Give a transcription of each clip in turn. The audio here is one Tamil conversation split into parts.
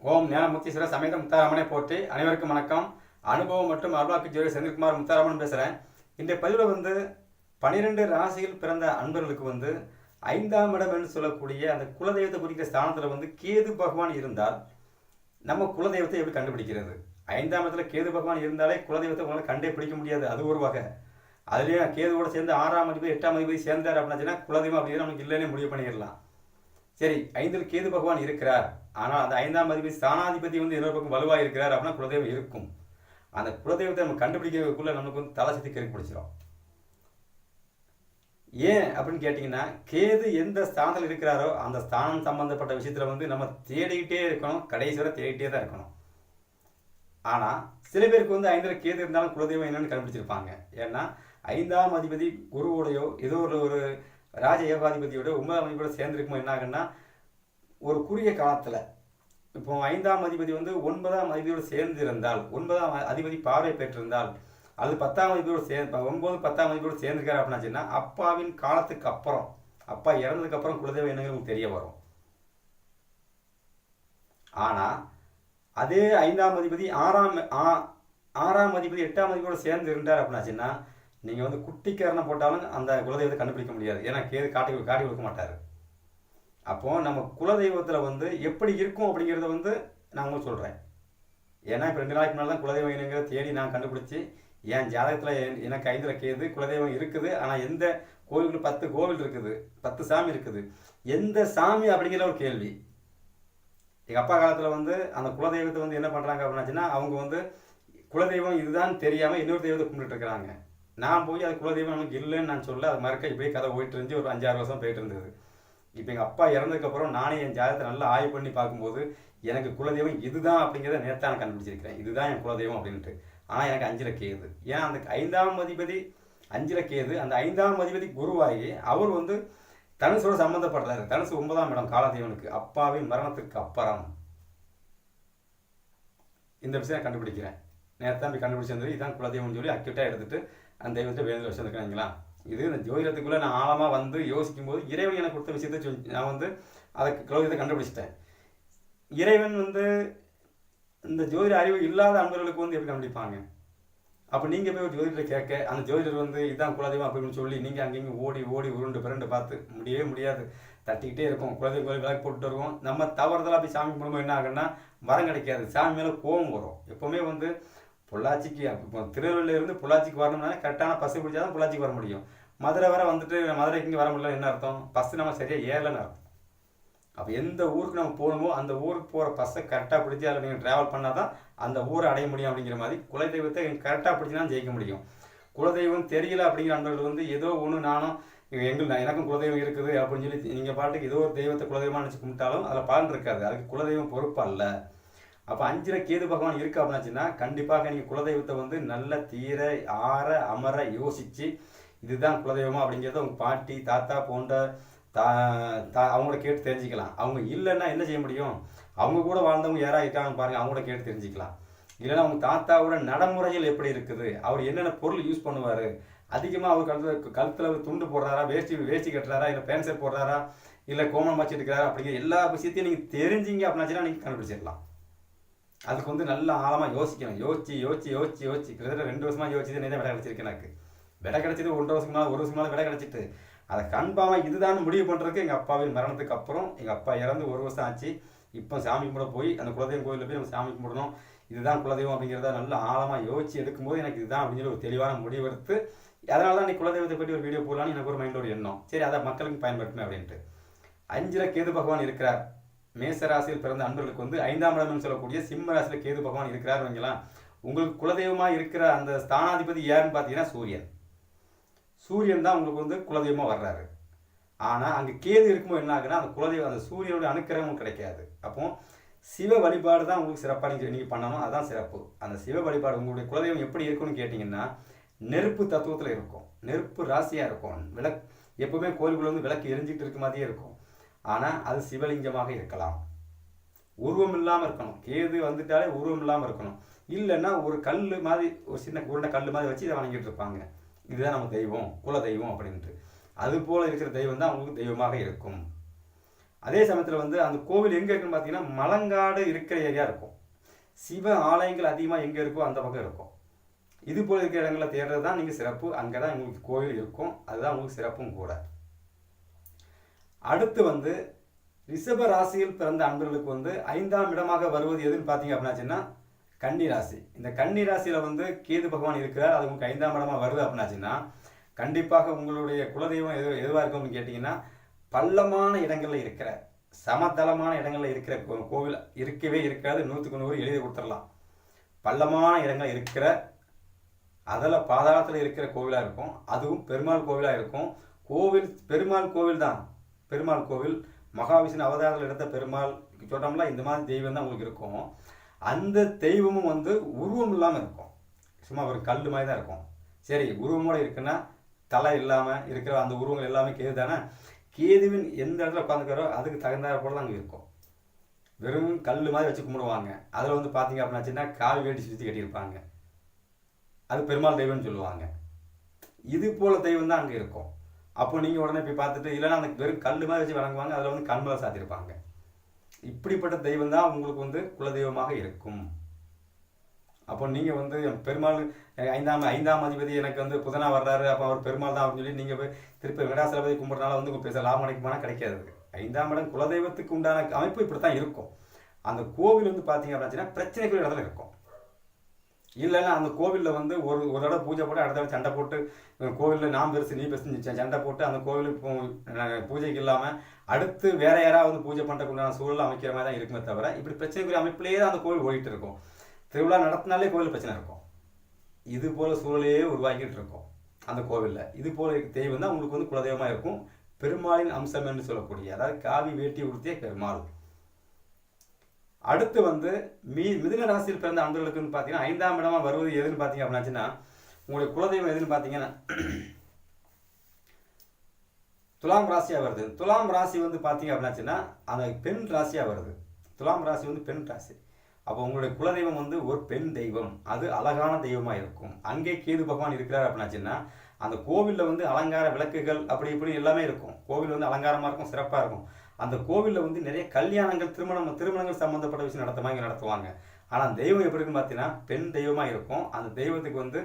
ஓம் ஞானமுத்தீஸ்வர சமேத முத்தாராமனை போட்டு அனைவருக்கும் வணக்கம். அனுபவம் மற்றும் அருளாக்கு ஜோதி செந்தில்குமார் முத்தாராமன் பேசுகிறேன் இந்த பதிவில் வந்து பனிரெண்டு ராசியில் பிறந்த அன்பர்களுக்கு வந்து ஐந்தாம் இடம் என்று சொல்லக்கூடிய அந்த குலதெய்வத்தை குறிக்கிற ஸ்தானத்தில் வந்து கேது பகவான் இருந்தால் நம்ம குலதெய்வத்தை எப்படி கண்டுபிடிக்கிறது? ஐந்தாம் இடத்துல கேது பகவான் இருந்தாலே குலதெய்வத்தை உங்களால் கண்டே பிடிக்க முடியாது. அது ஒரு வகை. அதுலேயே கேதுவோடு சேர்ந்து ஆறாம் அதிபதி எட்டாம் அதிபதி சேர்ந்தார் அப்படின்னா குலதெய்வம் அப்படிங்கிறது நமக்கு இல்லைன்னு முடிவு பண்ணிடலாம். சரி ஐந்தில் கேது பகவான் இருக்கிறார். ஆனால் அந்த ஐந்தாம் அதிபதி ஸ்தானாதிபதி வந்து இன்னொரு பக்கம் வலுவாக இருக்கிறார் அப்படின்னா குலதெய்வம் இருக்கும். அந்த குலதெய்வத்தை நம்ம கண்டுபிடிக்கிறதுக்குள்ள நமக்கு வந்து தலை சுற்றி கேள்வி பிடிச்சிரும். ஏன் அப்படின்னு கேட்டிங்கன்னா கேது எந்த ஸ்தானத்தில் இருக்கிறாரோ அந்த ஸ்தானம் சம்பந்தப்பட்ட விஷயத்தில் வந்து நம்ம தேடிக்கிட்டே இருக்கணும் கடைசி வரை தேடிக்கிட்டே தான் இருக்கணும். ஆனால் சில பேருக்கு வந்து ஐந்தில் கேது இருந்தாலும் குலதெய்வம் என்னன்னு கண்டுபிடிச்சிருப்பாங்க. ஏன்னா ஐந்தாம் அதிபதி குருவோடையோ ஏதோ ஒரு ஒரு ராஜ ஏகாதிபதியோட ஒன்பதாம் அதிபதியோட சேர்ந்துருக்கும் என்ன ஆகுன்னா ஒரு குறுகிய காலத்தில் இப்போ ஐந்தாம் அதிபதி வந்து ஒன்பதாம் அதிபதியோடு சேர்ந்து இருந்தால் ஒன்பதாம் அதிபதி பார்வை பெற்றிருந்தால் அது பத்தாம் அதிபதியோடு சே ஒன்பது பத்தாம் அதிபதியோடு அப்படின்னா அப்படின்னாச்சுன்னா அப்பாவின் காலத்துக்கு அப்புறம் அப்பா இறந்ததுக்கு அப்புறம் குலதெய்வம் என்னங்க உங்களுக்கு தெரிய வரும். ஆனால் அதே ஐந்தாம் அதிபதி ஆறாம் ஆ- ஆறாம் அதிபதி எட்டாம் அதிபதியோடு சேர்ந்து இருந்தார் அப்படின்னாச்சுன்னா நீங்கள் வந்து குட்டிக்காரனை போட்டாலும் அந்த குலதெய்வத்தை கண்டுபிடிக்க முடியாது. ஏன்னா கேது காட்டி காட்டி கொடுக்க மாட்டார். அப்போது நம்ம குலதெய்வத்தில் வந்து எப்படி இருக்கும் அப்படிங்கிறத வந்து நான் உங்களுக்கு சொல்கிறேன் ஏன்னா இப்போ ரெண்டு நாளைக்கு முன்னால் தான் குலதெய்வம் இனங்கிற தேடி நான் கண்டுபிடிச்சி என் ஜாதகத்தில் எனக்கு ஐந்தில் கேது குலதெய்வம் இருக்குது. ஆனால் எந்த கோவில் பத்து கோவில் இருக்குது. பத்து சாமி இருக்குது. எந்த சாமி அப்படிங்கிற ஒரு கேள்வி. எங்கள் அப்பா காலத்தில் வந்து அந்த குலதெய்வத்தை வந்து என்ன பண்ணுறாங்க அப்படின்னாச்சுன்னா அவங்க வந்து குலதெய்வம் இதுதான் தெரியாமல் இன்னொரு தெய்வத்தை கும்பிட்டுருக்குறாங்க நான் போய் அது குலதெய்வம் நமக்கு இல்லைன்னு நான் சொல்ல அது மறக்க இப்படியே கதை போயிட்டு இருந்து ஒரு அஞ்சாறு வருஷம் போயிட்டு இருந்தது இப்போ எங்கள் அப்பா இறந்ததுக்கப்புறம் நானே என் ஜாதகத்தை நல்லா ஆய்வு பண்ணி பார்க்கும்போது எனக்கு குலதெய்வம் இதுதான் அப்படிங்கிறத நேத்தான் நான் கண்டுபிடிச்சிருக்கிறேன். இதுதான் என் குலதெய்வம் அப்படின்ட்டு ஆனால் எனக்கு அஞ்சில் கேது. ஏன் அந்த ஐந்தாம் அதிபதி அஞ்சில் கேது அந்த ஐந்தாம் அதிபதி குருவாகி அவர் வந்து தனுசோட சம்மந்தப்படுறாரு தனுசு ஒன்பதாம் இடம் காலதெய்வனுக்கு அப்பாவின் மரணத்துக்கு அப்புறம். இந்த விஷயம் நான் கண்டுபிடிக்கிறேன். நேரத்தான் போய் கண்டுபிடிச்சிருந்தது இதுதான் குலதெய்வம்னு சொல்லி அக்யூட்டாக எடுத்துகிட்டு அந்த தெய்வத்தை வேந்து வச்சுருக்கிறாங்களா இது இந்த ஜோதிடத்துக்குள்ளே நான் ஆழமாக வந்து யோசிக்கும் போது இறைவன் எனக்கு கொடுத்த விஷயத்தை சொல்லி நான் வந்து அதை குலதெய்வத்தை கண்டுபிடிச்சிட்டேன். இறைவன் வந்து இந்த ஜோதிட அறிவு இல்லாத அன்பர்களுக்கு வந்து எப்படி கண்டுபிடிப்பாங்க? அப்போ நீங்கள் போய் ஒரு ஜோதிடரை கேட்க அந்த ஜோதிடர் வந்து இதுதான் குலதெய்வம் அப்படின்னு சொல்லி நீங்கள் அங்கேயும் ஓடி ஓடி உருண்டு பிறண்டு பார்த்து முடியவே முடியாது. தட்டிக்கிட்டே இருக்கும். குலதெய்வம் கோயில் விளக்கு போட்டுட்டு வருவோம். நம்ம தவறுதலாக போய் சாமி குடும்பம் என்ன ஆகுன்னா வரம் கிடைக்காது. சாமி மேலே கோபம் வரும். எப்போவுமே வந்து பொள்ளாச்சிக்கு இப்போ திருநெல்வேலியிலேருந்து பொள்ளாச்சிக்கு வரணும்னா கரெக்டான பஸ் பிடிச்சா தான் பொள்ளாச்சிக்கு வர முடியும். மதுரை வர வந்துட்டு மதுரைக்கு இங்கே வர முடியல என்ன அர்த்தம்? பஸ் நம்ம சரியாக ஏறலைன்னு அர்த்தம். அப்போ எந்த ஊருக்கு நம்ம போகணுமோ அந்த ஊருக்கு போகிற பஸ்ஸை கரெக்டாக பிடிச்சி அதில் நீங்கள் ட்ராவல் பண்ணால் தான் அந்த ஊரை அடைய முடியும் அப்படிங்கிற மாதிரி குலதெய்வத்தை கரெக்டாக பிடிச்சினா ஜெயிக்க முடியும். குலதெய்வம் தெரியல அப்படிங்கிற அன்பர்கள் வந்து ஏதோ ஒன்று நானும் எங்கள் எனக்கும் குலதெய்வம் இருக்குது அப்படின்னு சொல்லி நீங்கள் பாட்டுக்கு ஏதோ ஒரு தெய்வத்தை குலதெய்வமாக நினச்சி கும்பிட்டாலும் அதில் பலன் இருக்காது. அதுக்கு குலதெய்வம் பொறுப்பு அல்ல அப்போ அஞ்சில் கேது பகவான் இருக்கு அப்படின்னாச்சுன்னா கண்டிப்பாக நீங்கள் குலதெய்வத்தை வந்து நல்ல தீர ஆற அமர யோசித்து இதுதான் குலதெய்வமா அப்படிங்கிறத உங்கள் பாட்டி தாத்தா போன்ற தா தா அவங்கள கேட்டு தெரிஞ்சுக்கலாம். அவங்க இல்லைன்னா என்ன செய்ய முடியும்? அவங்க கூட வாழ்ந்தவங்க யாராக இருக்காங்க பாருங்கள் அவங்கள கேட்டு தெரிஞ்சுக்கலாம். இல்லைன்னா அவங்க தாத்தாவோட நடைமுறைகள் எப்படி இருக்குது? அவர் என்னென்ன பொருள் யூஸ் பண்ணுவார்? அதிகமாக அவர் கழுத்தில் கழுத்தில் அவர் துண்டு போடுறாரா? வேஷ்டி வேஷ்டி கட்டுறாரா? இல்லை பேண்ட் ஷர்ட் போடுறாரா? இல்லை கோமணம் வச்சுட்டு இருக்கிறாரா அப்படிங்கிற எல்லா விஷயத்தையும் நீங்கள் தெரிஞ்சீங்க அப்படின்னாச்சுன்னா நீங்கள் கண்டுபிடிச்சிடலாம். அதுக்கு வந்து நல்லா ஆழமாக யோசிக்கணும். யோசிச்சு யோசிச்சு யோசிச்சு யோசிச்சு. கிட்டத்தட்ட ரெண்டு வருஷமாக யோசிச்சு நிறைய விடை கிடச்சிருக்கு எனக்கு. விடை கிடச்சிது ஒன்றரை வருஷம் மேலே ஒரு வருஷம் மேலே விடை கிடச்சிட்டு. அதை கன்ஃபார்மாக இதுதான் முடிவு பண்ணுறதுக்கு எங்கள் அப்பாவின் மரணத்துக்கு அப்புறம் எங்கள் அப்பா இறந்து ஒரு வருஷம் ஆச்சு. இப்போ சாமி கும்பிட போய் அந்த குலதெய்வம் கோயிலில் போய் நம்ம சாமி கும்பிடணும். இதுதான் குலதெய்வம் அப்படிங்கிறத நல்லா ஆழமாக யோசிச்சு எடுக்கும்போது எனக்கு இதுதான் அப்படின்னு சொல்லி ஒரு தெளிவான முடிவு எடுத்து அதனால தான் நீ குலதெய்வத்தை பற்றி ஒரு வீடியோ போடலான்னு எனக்கு ஒரு மைண்டில் ஒரு எண்ணம். சரி அதை மக்களுக்கு பயன்படுத்தணும் அப்படின்ட்டு. அஞ்சில் கேது பகவான் இருக்கிறார். மேச ராசியில் பிறந்த அன்பர்களுக்கு வந்து ஐந்தாம் இடம்னு சொல்லக்கூடிய சிம்ம ராசியில் கேது பகவான் இருக்கிறார் வைங்களா உங்களுக்கு குலதெய்வமாக இருக்கிற அந்த ஸ்தானாதிபதி யாருன்னு பார்த்தீங்கன்னா சூரியன். சூரியன் தான் உங்களுக்கு வந்து குலதெய்வமாக வர்றாரு. ஆனால் அங்கே கேது இருக்கும்போது என்ன ஆகுன்னா அந்த குலதெய்வம் அந்த சூரியனோட அனுக்கிரகமும் கிடைக்காது. அப்போ சிவ வழிபாடு தான் உங்களுக்கு சிறப்பாக நீங்கள் நீங்கள் பண்ணணும். அதுதான் சிறப்பு. அந்த சிவ வழிபாடு உங்களுடைய குலதெய்வம் எப்படி இருக்கும்னு கேட்டிங்கன்னா நெருப்பு தத்துவத்தில் இருக்கும். நெருப்பு ராசியாக இருக்கும். விளக்கு எப்பவுமே கோயிலுக்குள்ள வந்து விளக்கு எரிஞ்சிட்டு இருக்க மாதிரியே இருக்கும். ஆனால் அது சிவலிங்கமாக இருக்கலாம். உருவம் இல்லாமல் இருக்கணும். கேது வந்துட்டாலே உருவம் இல்லாமல் இருக்கணும். இல்லைன்னா ஒரு கல் மாதிரி ஒரு சின்ன உருண்டை கல் மாதிரி வச்சு இதை வணங்கிட்டு இருப்பாங்க. இதுதான் நம்ம தெய்வம் குல தெய்வம் அப்படின்ட்டு. அது போல் இருக்கிற தெய்வம் தான் உங்களுக்கு தெய்வமாக இருக்கும். அதே சமயத்தில் வந்து அந்த கோவில் எங்கே இருக்குன்னு பார்த்தீங்கன்னா மலங்காடு இருக்கிற ஏரியா இருக்கும். சிவ ஆலயங்கள் அதிகமாக எங்கே இருக்கோ அந்த பக்கம் இருக்கும். இது போல் இருக்கிற இடங்களை தேடுறது தான் நீங்கள் சிறப்பு. அங்கே தான் உங்களுக்கு கோவில் இருக்கும். அதுதான் உங்களுக்கு சிறப்பும் கூட. அடுத்து வந்து ரிஷப ராசியில் பிறந்த அன்பர்களுக்கு வந்து ஐந்தாம் இடமாக வருவது எதுன்னு பார்த்தீங்க அப்படின்னாச்சுன்னா கன்னி ராசி. இந்த கன்னி ராசியில் வந்து கேது பகவான் இருக்கிறார் அது உங்களுக்கு ஐந்தாம் இடமாக வருது அப்படின்னாச்சுன்னா கண்டிப்பாக உங்களுடைய குலதெய்வம் எது எதுவாக இருக்கும் அப்படின்னு கேட்டிங்கன்னா பள்ளமான இடங்களில் இருக்கிற சமதளமான இடங்களில் இருக்கிற கோவில் இருக்கவே இருக்காது. நூற்றுக்கு நூறு எழுதி கொடுத்துடலாம். பள்ளமான இடங்கள் இருக்கிற அதில் பாதாளத்தில் இருக்கிற கோவிலாக இருக்கும். அதுவும் பெருமாள் கோவிலாக இருக்கும். கோவில் பெருமாள் கோவில் தான் பெருமாள் கோவில் மகாவிஷ்ணு அவதாரத்தில் எடுத்த பெருமாள் சொல்கிறோம்ல இந்த மாதிரி தெய்வம் தான் உங்களுக்கு இருக்கும். அந்த தெய்வமும் வந்து உருவம் இல்லாமல் இருக்கும். சும்மா ஒரு கல் மாதிரி தான் இருக்கும். சரி உருவமோடு இருக்குன்னா தலை இல்லாமல் இருக்கிற அந்த உருவங்கள் எல்லாமே கேது தானே? கேதுவின் எந்த இடத்துல உட்காந்துக்கிறோ அதுக்கு தகுந்த போல தான் அங்கே இருக்கும். வெறும் கல் மாதிரி வச்சு கும்பிடுவாங்க. அதில் வந்து பார்த்தீங்க அப்படின்னாச்சுன்னா காவி வேட்டி சுற்றி கட்டியிருப்பாங்க. அது பெருமாள் தெய்வம்னு சொல்லுவாங்க. இது போல் தெய்வம் தான் அங்கே இருக்கும். அப்போ நீங்கள் உடனே போய் பார்த்துட்டு இல்லைன்னா அந்த வெறும் கல் மாதிரி வச்சு வணங்குவாங்க அதில் வந்து கண்மலை சாத்திருப்பாங்க. இப்படிப்பட்ட தெய்வம் தான் உங்களுக்கு வந்து குலதெய்வமாக இருக்கும். அப்போ நீங்கள் வந்து பெருமாள் ஐந்தாம் ஐந்தாம் அதிபதி எனக்கு வந்து புதனா வர்றாரு அப்போ அவர் பெருமாள் தான் அப்படின்னு சொல்லி நீங்கள் போய் திருப்பி வெங்கடாசலபதி கும்பிட்றனால வந்து உங்களுக்கு பேச லாபம் கிடைக்குமானா கிடைக்காது ஐந்தாம் இடம் குலதெய்வத்துக்கு உண்டான அமைப்பு இப்படி தான் இருக்கும். அந்த கோவில் வந்து பார்த்தீங்க அப்படின்னா பிரச்சனைக்குரிய இடத்துல இருக்கும். இல்லைன்னா அந்த கோவிலில் வந்து ஒரு ஒரு தடவை பூஜை போட்டு அடுத்த தடவை சண்டை போட்டு கோவிலில் நான் பெருசு நீ பெருசு சண்டை போட்டு அந்த கோவிலுக்கு பூஜைக்கு இல்லாமல் அடுத்து வேற யாராவது பூஜை பண்ணுறதுக்குண்டான சூழல் அமைக்கிற மாதிரி தான் இருக்குமே தவிர இப்படி பிரச்சனைக்குரிய அமைப்பிலேயே தான் அந்த கோவில் ஓடிட்டு இருக்கும். திருவிழா நடத்தினாலே கோவில் பிரச்சனை இருக்கும். இது போல சூழலையே உருவாக்கிட்டு இருக்கும் அந்த கோவிலில். இது போல தெய்வம் தான் உங்களுக்கு வந்து குலதெய்வமாக இருக்கும். பெருமாளின் அம்சம் என்று சொல்லக்கூடிய அதாவது காவி வேட்டி உடுத்திய பெருமாள் அடுத்து வந்து மீ மிதுன ராசியில் பிறந்த அன்பர்களுக்குன்னு பார்த்தீங்கன்னா ஐந்தாம் இடமா வருவது எதுன்னு பார்த்தீங்க அப்படின்னாச்சுன்னா உங்களுடைய குலதெய்வம் எதுன்னு பார்த்தீங்கன்னா துலாம் ராசியாக வருது. துலாம் ராசி வந்து பார்த்தீங்க அப்படின்னாச்சுன்னா அந்த பெண் ராசியாக வருது. துலாம் ராசி வந்து பெண் ராசி. அப்போ உங்களுடைய குலதெய்வம் வந்து ஒரு பெண் தெய்வம். அது அழகான தெய்வமாக இருக்கும். அங்கே கேது பகவான் இருக்கிறார் அப்படின்னாச்சுன்னா அந்த கோவிலில் வந்து அலங்கார விளக்குகள் அப்படி இப்படி எல்லாமே இருக்கும். கோவில் வந்து அலங்காரமாக இருக்கும் சிறப்பாக இருக்கும். அந்த கோவிலில் வந்து நிறைய கல்யாணங்கள் திருமணம் திருமணங்கள் சம்மந்தப்பட்ட விஷயம் நடத்துமா இங்கே நடத்துவாங்க. ஆனால் தெய்வம் எப்படி இருக்குன்னு பார்த்தீங்கன்னா பெண் தெய்வமாக இருக்கும். அந்த தெய்வத்துக்கு வந்து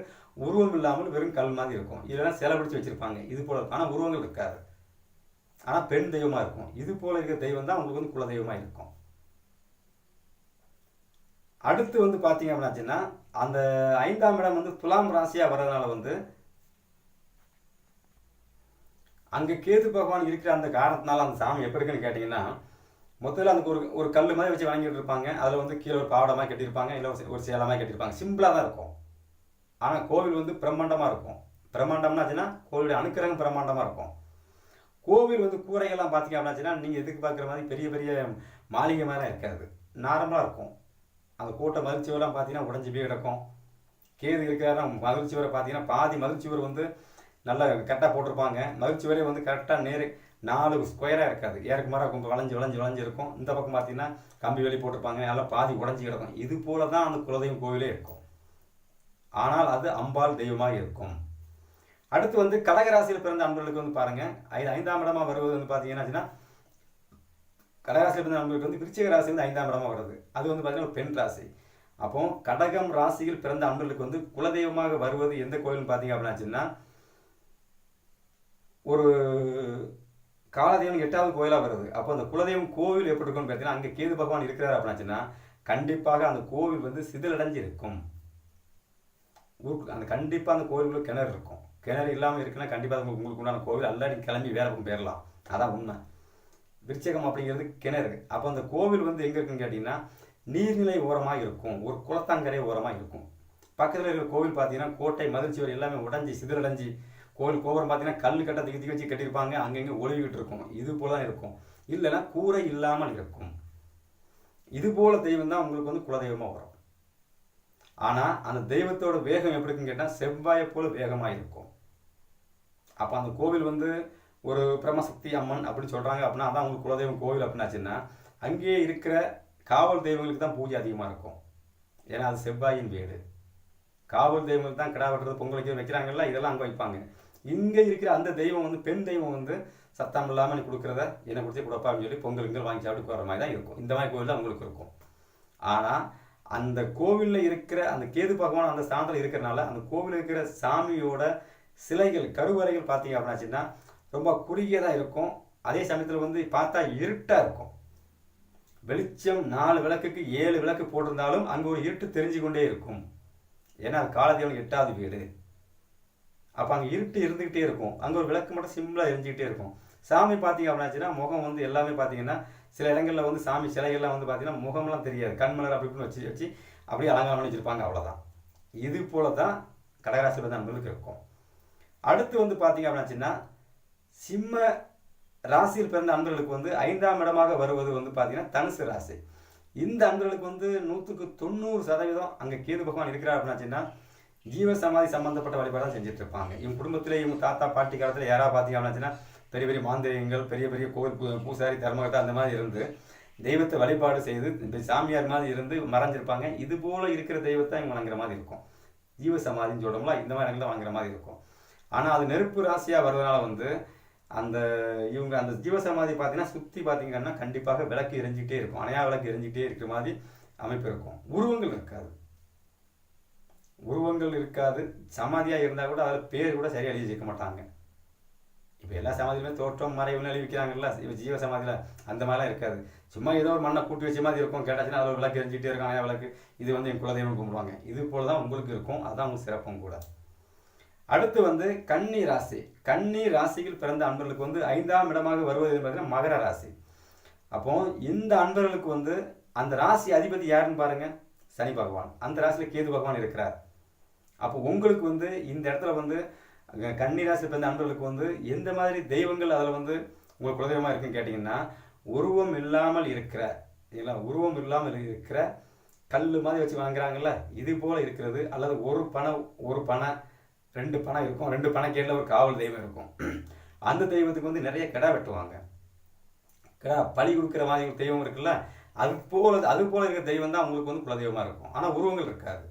உருவம் இல்லாமல் வெறும் கல் மாதிரி இருக்கும். இல்லைன்னா சிலை பிடிச்சி வச்சுருப்பாங்க. இது போல இருக்கும் ஆனால் உருவங்கள் இருக்காது. ஆனால் பெண் தெய்வமாக இருக்கும். இது போல இருக்கிற தெய்வம் தான் அவங்களுக்கு வந்து குல தெய்வமாக இருக்கும். அடுத்து வந்து பார்த்தீங்க அப்படின்னாச்சுன்னா அந்த ஐந்தாம் இடம் வந்து துலாம் ராசியாக வர்றதுனால வந்து அங்கே கேது பகவான் இருக்கிற அந்த காரணத்தினால அந்த சாமி எப்படி இருக்குன்னு கேட்டிங்கன்னா முதல்ல அதுக்கு ஒரு ஒரு கல் மாதிரி வச்சு வாங்கிட்டு இருப்பாங்க. அதில் வந்து கீழே ஒரு பாவடமாக கட்டியிருப்பாங்க. இல்லை ஒரு சேலமாக கட்டியிருப்பாங்க. சிம்பிளாக தான் இருக்கும். ஆனால் கோவில் வந்து பிரம்மாண்டமாக இருக்கும். பிரம்மாண்டம்னாச்சுன்னா கோவிலுடைய அனுக்கிரகம் பிரம்மாண்டமாக இருக்கும். கோவில் வந்து கூரைகள்லாம் பார்த்தீங்க அப்படின்னாச்சுன்னா நீங்கள் எதுக்கு பார்க்குற மாதிரி பெரிய பெரிய மாளிகை மாதிரிலாம் இருக்காது. நார்மலாக இருக்கும். அந்த கூட்டம் மதிச்சுவரெல்லாம் பார்த்தீங்கன்னா உடஞ்சி போய் கிடக்கும். கேது இருக்கிறாரா வரை பார்த்தீங்கன்னா பாதி மதிச்சுவர் வந்து நல்லா கரெக்டாக போட்டிருப்பாங்க. மதிச்சுவரே வந்து கரெக்டாக நேரு நாலு ஸ்கொயராக இருக்காது. ஏறக்கு மாறாக கொஞ்சம் வளைஞ்சு வளைஞ்சு வளைஞ்சு இருக்கும். இந்த பக்கம் பார்த்தீங்கன்னா கம்பி வேலி போட்டிருப்பாங்க. நல்லா பாதி உடஞ்சி கிடக்கும். இது போல தான் அந்த குலதெய்வம் கோவிலே இருக்கும். ஆனால் அது அம்பாள் தெய்வமாக இருக்கும். அடுத்து வந்து கடகராசியில் பிறந்த அன்பர்களுக்கு வந்து பாருங்கள் ஐந்து ஐந்தாம் இடமாக வருவது வந்து பார்த்தீங்கன்னா கடகராசியில் பிறந்த அன்பர்களுக்கு வந்து விருச்சிக ராசி வந்து ஐந்தாம் இடமாக வருது. அது வந்து பார்த்தீங்கன்னா ஒரு பெண் ராசி. அப்போ கடகம் ராசியில் பிறந்த அன்பர்களுக்கு வந்து குலதெய்வமாக வருவது எந்த கோயில்னு பார்த்தீங்க அப்படின்னாச்சுன்னா ஒரு காலதெய்வம் எட்டாவது கோயிலாக வருது. அப்போ அந்த குலதெய்வம் கோவில் எப்படி இருக்கும்னு பார்த்தீங்கன்னா அங்கே கேது பகவான் இருக்கிறார் அப்படின்னாச்சுன்னா கண்டிப்பாக அந்த கோவில் வந்து சிதிலடைஞ்சு இருக்கும் ஊருக்கு அந்த கண்டிப்பாக அந்த கோவிலுக்குள்ள கிணறு இருக்கும். கிணறு இல்லாமல் இருக்குன்னா கண்டிப்பாக உங்களுக்கு உண்டான கோவில் அல்லாடி கிளம்பி வேற பக்கம் போயிடலாம் அதான் உண்மை. விருச்சகம் அப்படிங்கிறது கிணறு. அப்போ அந்த கோவில் வந்து எங்கே இருக்குன்னு கேட்டிங்கன்னா நீர்நிலை ஓரமாக இருக்கும். ஒரு குளத்தாங்கரை ஓரமாக இருக்கும். பக்கத்தில் இருக்கிற கோவில் பார்த்தீங்கன்னா கோட்டை மதில் சுவர் எல்லாமே உடைஞ்சி சிதிலடைஞ்சு கோவில் கோபுரம் பார்த்தீங்கன்னா கல் கட்ட திக்கி வச்சு கட்டியிருப்பாங்க. அங்கங்கே ஒழுகிட்டு இருக்கும். இது போல தான் இருக்கும். இல்லைன்னா கூரை இல்லாமல் இருக்கும். இது போல தெய்வம் தான் உங்களுக்கு வந்து குலதெய்வமாக வரும். ஆனால் அந்த தெய்வத்தோட வேகம் எப்படி இருக்குன்னு கேட்டால் செவ்வாயை போல வேகமாக இருக்கும். அப்போ அந்த கோவில் வந்து ஒரு பிரமசக்தி அம்மன் அப்படின்னு சொல்கிறாங்க அப்படின்னா அதான் உங்களுக்கு குலதெய்வம் கோவில் அப்படின்னாச்சுன்னா அங்கேயே இருக்கிற காவல் தெய்வங்களுக்கு தான் பூஜை அதிகமாக இருக்கும். ஏன்னா அது செவ்வாயின் வீடு. காவல் தெய்வங்களுக்கு தான் கிடா வெட்டுறது பொங்கல் வைக்கிறது வைக்கிறாங்கல்ல இதெல்லாம் அங்கே வைப்பாங்க. இங்கே இருக்கிற அந்த தெய்வம் வந்து பெண் தெய்வம் வந்து சத்தம் இல்லாமல் நீ கொடுக்குறத என்னை கொடுத்து கொடுப்பான்னு சொல்லி பொங்கலுங்கள் வாங்கி சாப்பிட்டு போகிற மாதிரி தான் இருக்கும். இந்த மாதிரி கோவில் தான் உங்களுக்கு இருக்கும். ஆனால் அந்த கோவிலில் இருக்கிற அந்த கேது பகவான் அந்த ஸ்தானத்தில் இருக்கிறனால அந்த கோவிலில் இருக்கிற சாமியோட சிலைகள் கருவறைகள் பார்த்தீங்க அப்படின்னாச்சுன்னா ரொம்ப குறுகியதாக இருக்கும். அதே சமயத்தில் வந்து பார்த்தா இருட்டாக இருக்கும். வெளிச்சம் நாலு விளக்குக்கு ஏழு விளக்கு போட்டிருந்தாலும் அங்கே ஒரு இருட்டு தெரிஞ்சு கொண்டே இருக்கும். ஏன்னா அது காலதேவன் எட்டாவது வீடு. அப்போ அங்கே இருட்டு இருந்துக்கிட்டே இருக்கும். அங்கே ஒரு விளக்கு மட்டும் சிம்பிளாக எரிஞ்சுக்கிட்டே இருக்கும். சாமி பார்த்தீங்க அப்படின்னாச்சுன்னா முகம் வந்து எல்லாமே பார்த்தீங்கன்னா சில இடங்களில் வந்து சாமி சிலைகள்லாம் வந்து பார்த்தீங்கன்னா முகம்லாம் தெரியாது. கண்மலர் அப்படி இப்படின்னு வச்சு வச்சு அப்படியே அலங்காரம் பண்ணி வச்சுருப்பாங்க அவ்வளோதான் இது போல தான் கடகராசி நண்பர்களுக்கு இருக்கும். அடுத்து வந்து பார்த்தீங்க அப்படின்னாச்சுன்னா சிம்ம ராசியில் பிறந்த அன்பர்களுக்கு வந்து ஐந்தாம் இடமாக வருவது வந்து பார்த்தீங்கன்னா தனுசு ராசி. இந்த அன்பர்களுக்கு வந்து நூற்றுக்கு தொண்ணூறு சதவீதம் அங்கே கேது பகவான் இருக்கிறார் அப்படின்னாச்சுன்னா ஜீவ சமாதி சம்பந்தப்பட்ட வழிபாடு செஞ்சுட்டு இருப்பாங்க இவங்க குடும்பத்திலே இவங்க தாத்தா பாட்டி காலத்தில் யாராவது பார்த்தீங்க அப்படின்னா பெரிய பெரிய மாந்திரியங்கள் பெரிய பெரிய கோவில் பூ- பூசாரி தர்மகர்த்தா அந்த மாதிரி இருந்து தெய்வத்தை வழிபாடு செய்து சாமியார் மாதிரி இருந்து மறைஞ்சிருப்பாங்க. இது போல இருக்கிற தெய்வத்தை இவங்க வணங்குற மாதிரி இருக்கும். ஜீவ சமாதின்னு சொல்கிறோம்ல இந்த மாதிரி இடங்களில் வாங்குற மாதிரி இருக்கும். ஆனால் அது நெருப்பு ராசியாக வருவதனால வந்து அந்த இவங்க அந்த ஜீவசமாதி பார்த்தீங்கன்னா சுற்றி பார்த்தீங்கன்னா கண்டிப்பாக விளக்கு எரிஞ்சிக்கிட்டே இருக்கும். அணையா விளக்கு எரிஞ்சிக்கிட்டே இருக்கிற மாதிரி அமைப்பு இருக்கும். உருவங்கள் இருக்காது. உருவங்கள் இருக்காது சமாதியாக இருந்தால் கூட அதில் பேர் கூட சரியாக எழுதி வைக்க மாட்டாங்க. இப்போ எல்லா சமாதியிலுமே தோற்றம் மறைவுன்னு எழுதி வைக்கிறாங்கல்ல இப்போ ஜீவ சமாதியில் அந்த மாதிரிலாம் இருக்காது. சும்மா ஏதோ ஒரு மண்ணை கூட்டி வச்ச மாதிரி இருக்கும் கேட்டாச்சுன்னா அதில் விளக்கு எரிஞ்சிக்கிட்டே இருக்கும் விளக்கு. இது வந்து என் குலதெய்வம் கும்பிடுவாங்க. இது போல தான் உங்களுக்கு இருக்கும். அதுதான் உங்களுக்கு சிறப்பும் கூட. அடுத்து வந்து கன்னி ராசி. கன்னி ராசியில் பிறந்த அன்பர்களுக்கு வந்து ஐந்தாம் இடமாக வருவது பார்த்தீங்கன்னா மகர ராசி. அப்போ இந்த அன்பர்களுக்கு வந்து அந்த ராசி அதிபதி யாருன்னு பாருங்க. சனி பகவான். அந்த ராசியில் கேது பகவான் இருக்கிறார். அப்போ உங்களுக்கு வந்து இந்த இடத்துல வந்து கன்னிராசி பிறந்த அன்பர்களுக்கு வந்து எந்த மாதிரி தெய்வங்கள் அதில் வந்து உங்களுக்கு குலதெய்வமாக இருக்குன்னு கேட்டிங்கன்னா உருவம் இல்லாமல் இருக்கிற இல்லைங்களா உருவம் இல்லாமல் இருக்கிற கல் மாதிரி வச்சு வாங்குறாங்கல்ல இது போல் இருக்கிறது அல்லது ஒரு பணம் ஒரு பணம் ரெண்டு பணம் இருக்கும் ரெண்டு பணக்கேடில் ஒரு காவல் தெய்வம் இருக்கும். அந்த தெய்வத்துக்கு வந்து நிறைய கிடா வெட்டுவாங்க. கிடா பலி கொடுக்குற மாதிரி ஒரு தெய்வம் இருக்குல்ல அது போல அது போல இருக்கிற தெய்வம் தான் உங்களுக்கு வந்து குலதெய்வமாக இருக்கும். ஆனால் உருவங்கள் இருக்காது.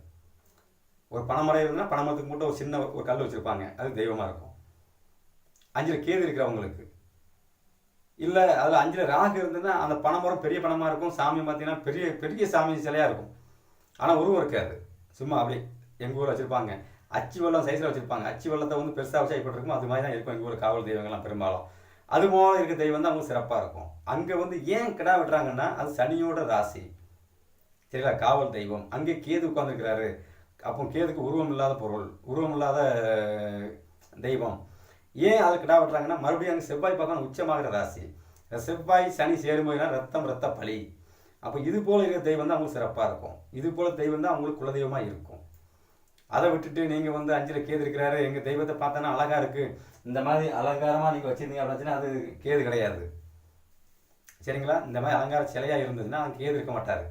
ஒரு பனைமரம் இருந்தால் பனைமரத்துக்கு மட்டும் ஒரு சின்ன ஒரு கல் வச்சுருப்பாங்க. அது தெய்வமாக இருக்கும். அஞ்சில் கேது இருக்கிறவங்களுக்கு இல்லை அதில் அஞ்சில் ராகு இருந்ததுன்னா அந்த பனைமரம் பெரிய பணமாக இருக்கும். சாமி பார்த்தீங்கன்னா பெரிய பெரிய சாமி சிலையாக இருக்கும். ஆனால் உருவம் இருக்காது சும்மா அப்படி எங்கள் ஊரில் வச்சுருப்பாங்க. அச்சு வெள்ளம் சைஸில் வச்சுருப்பாங்க. அச்சு வெள்ளத்தை வந்து பெருசாக வச்சு இருக்கும் அது மாதிரி தான் இருக்கும் எங்கள் ஊர் காவல் தெய்வங்கள்லாம் பெரும்பாலும். அது போல இருக்க தெய்வம் தான் அவங்க சிறப்பாக இருக்கும். அங்கே வந்து ஏன் கிடா வெட்டுறாங்கன்னா அது சனியோட ராசி. சரிங்களா? காவல் தெய்வம். அங்கே கேது உட்காந்துருக்கிறாரு அப்போ கேதுக்கு உருவம் இல்லாத பொருள் உருவம் இல்லாத தெய்வம். ஏன் அது கிடா வெட்டுறாங்கன்னா மறுபடியும் அங்கே செவ்வாய் பகவான் உச்சமாகிற ராசி. செவ்வாய் சனி சேரும்போதுனா ரத்தம் ரத்த பலி அப்போ இது போல் இருக்கிற தெய்வம் தான் அவங்களுக்கு சிறப்பாக இருக்கும். இது போல் தெய்வம் தான் அவங்களுக்கு குலதெய்வமாக இருக்கும். அதை விட்டுட்டு நீங்கள் வந்து அஞ்சில் கேது இருக்கிறாரு எங்கள் தெய்வத்தை பார்த்தோன்னா அழகாக இருக்குது இந்த மாதிரி அலங்காரமாக நீங்கள் வச்சுருந்தீங்க அப்படின்னா அது கேது கிடையாது. சரிங்களா? இந்த மாதிரி அலங்கார சிலையாக இருந்ததுன்னா அங்கே கேது இருக்க மாட்டார்.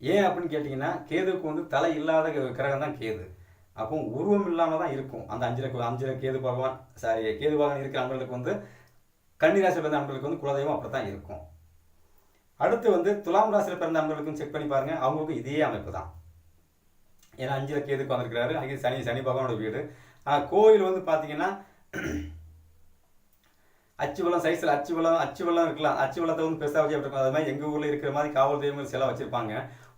ஏன் அப்படின்னு கேட்டிங்கன்னா கேதுவுக்கு வந்து தலை இல்லாத கிரகம் தான் கேது. அப்போ உருவம் இல்லாமல் தான் இருக்கும். அந்த அஞ்சரை அஞ்சரை கேது பகவான் சாரி கேது பகவான் இருக்கிற அன்பர்களுக்கு வந்து கன்னிராசியில் பிறந்த அன்பர்களுக்கு வந்து குலதெய்வம் அப்படி தான் இருக்கும். அடுத்து வந்து துலாம் ராசியில் பிறந்த அன்பர்களுக்கும் செக் பண்ணி பாருங்கள் அவங்களுக்கும் இதே அமைப்பு தான். ஏன்னா அஞ்சில் கேதுக்கு வந்திருக்கிறாரு. அங்கே சனி சனி பகவானோட வீடு. ஆனால் கோயில் வந்து பார்த்தீங்கன்னா அச்சு வளம் சைஸில் அச்சு வளம் அச்சு வளம் இருக்கலாம். அச்சு வளத்தை வந்து பெருசாக வச்சு இருக்கும் அது மாதிரி எங்கள் ஊரில் இருக்கிற மாதிரி காவல் தெய்வங்கள் சில வச்சுருப்பாங்க.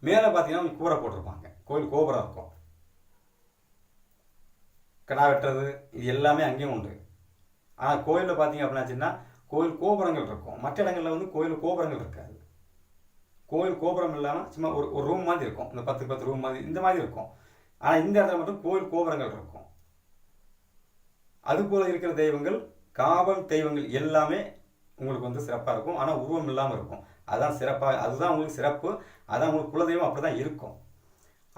மேலே பார்த்தீங்கன்னா கூரை போட்டிருப்பாங்க. கோயில் கோபுரம் இருக்கும். கிடா வெட்டுறது இது எல்லாமே அங்கேயும் உண்டு. ஆனால் கோயிலில் பார்த்தீங்க அப்படின்னாச்சுன்னா கோயில் கோபுரங்கள் இருக்கும். மற்ற இடங்களில் வந்து கோயில் கோபுரங்கள் இருக்காது. கோயில் கோபுரம் இல்லாமல் சும்மா ஒரு ஒரு ரூம் மாதிரி இருக்கும். இந்த பத்து பத்து ரூம் மாதிரி இந்த மாதிரி இருக்கும். ஆனால் இந்த இடத்துல மட்டும் கோயில் கோபுரங்கள் இருக்கும். அது போல இருக்கிற தெய்வங்கள் காவல் தெய்வங்கள் எல்லாமே உங்களுக்கு வந்து சிறப்பாக இருக்கும். ஆனால் உருவம் இல்லாமல் இருக்கும். அதுதான் சிறப்பாக அதுதான் உங்களுக்கு சிறப்பு. அதான் உங்களுக்கு குலதெய்வம் அப்படி தான் இருக்கும்.